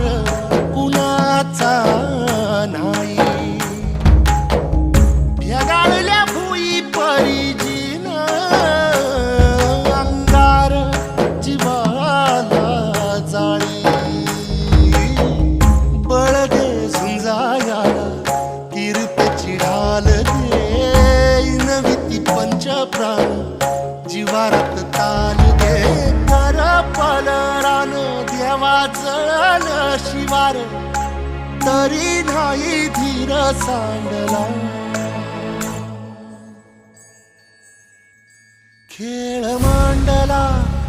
अधिकार कुणाचा नाही. ढगाळल्या भुई परिजीन अंगार जीवाला जाळी. बळगे झुंजाया तीर्थ चिडाल दे नवी ती पंचप्राण जीवारात ता पलरानो देवा जळल शिवार तरी नाही धीर सांडला. खेळ मांडला.